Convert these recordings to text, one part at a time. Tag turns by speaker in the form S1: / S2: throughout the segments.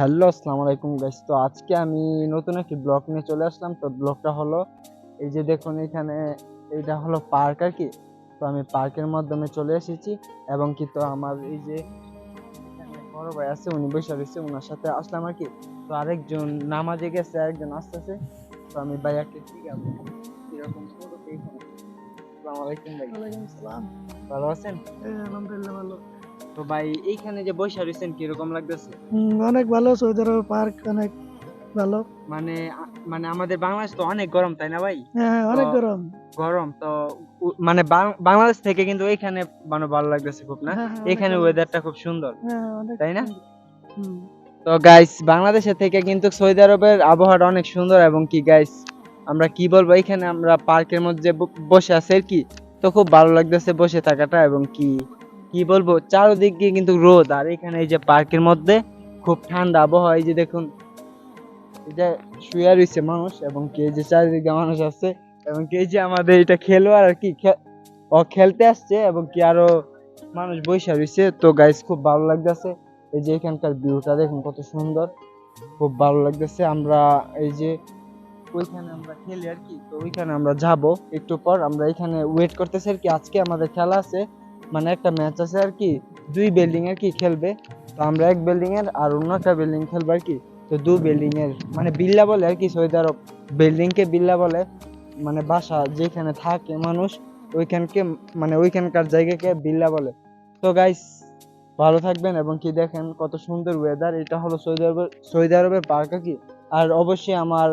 S1: Hello আসসালামু আলাইকুম guys তো আজকে আমি নতুন একটি ব্লগ নিয়ে চলে আসলাম। তো ব্লগটা হলো এই যে দেখুন এখানে এটা হলো পার্ক আর কি। তো আমি পার্কের মাধ্যমে চলে এসেছি এবং কি তো আমার এই যে এখানে বড় ভাই আছে উনি বসে রয়েছে ওনার সাথে আসলাম আর কি। তো আরেকজন নামাজে গেছে আরেকজন আসতেছে। তো আমি ভাইয়াকে আছে সুন্দর এইখানে আসসালামু আলাইকুম ভাই। ভালো আছেন?
S2: আলহামদুলিল্লাহ ভালো।
S1: তো ভাই এইখানে যে বসে রয়েছেন কীরকম লাগতেছে?
S2: অনেক ভালো সৌদি আরব পার্ক অনেক ভালো।
S1: মানে মানে আমাদের বাংলাদেশ তো অনেক গরম তাই না ভাই?
S2: হ্যাঁ অনেক গরম।
S1: গরম তো মানে বাংলাদেশ থেকে কিন্তু এখানে মানে ভালো লাগতেছে খুব না?
S2: হ্যাঁ, হ্যাঁ,
S1: এখানে ওয়েদারটা খুব সুন্দর
S2: হ্যাঁ,
S1: তাই না? তো গাইস বাংলাদেশের থেকে কিন্তু সৌদি আরবের আবহাওয়াটা অনেক সুন্দর এবং কি গাইস আমরা কি বলব এখানে আমরা পার্কের মধ্যে বসে আছি আর কি তো খুব ভালো লাগতেছে বসে থাকাটা এবং কি কি বলব, চারদিক দিয়ে কিন্তু রোদ, আর এখানে এই যে পার্কের মধ্যে খুব ঠান্ডা আবহাওয়া, এই যে দেখুন যে শুয়ে রয়েছে মানুষ, এবং কে যে চারিদিকে মানুষ আছে, এবং কি যে আমাদের এটা খেলোয়াড় আর কি ও খেলতে আসছে, এবং কি আরও মানুষ বসে রয়েছে। তো গাইস খুব ভালো লাগতেছে, এই যে এখানকার ভিউটা দেখুন কত সুন্দর, খুব ভালো লাগতেছে। আমরা এই যে ওইখানে আমরা খেলি আর কি, তো ওইখানে আমরা যাব একটু পর। আমরা এখানে ওয়েট করতেছি আর কি, আজকে আমাদের খেলা আছে। মানে একটা ম্যাচ আছে আর কি, দুই বিল্ডিং এর কি খেলবে? তো আমরা এক বিল্ডিং এর আর অন্য একটা বিল্ডিং খেলব আর কি। তো দু বিল্ডিং এর মানে বিল্লা বলে আর কি সৌদি আরব। বিল্ডিং কে বিল্লা বলে মানে বাসা যেখানে থাকে মানুষ, ওইখানকে মানে ওইখানকার জায়গাকে বিল্লা বলে। তো গাইস ভালো থাকবেন এবং কি দেখেন, কত সুন্দর ওয়েদার এটা হলো সৌদি আরবের সৌদি আরবের পার্ক কি। আর অবশ্যই আমার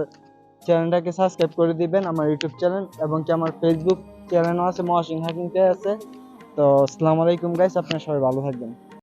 S1: চ্যানেলটাকে সাবস্ক্রাইব করে দিবেন, আমার ইউটিউব চ্যানেল এবং কি আমার ফেসবুক চ্যানেলও আছে মহাসিং হাকিং আছে। তো আসসালামু আলাইকুম গাইস আপনারা সবাই ভালো থাকবেন।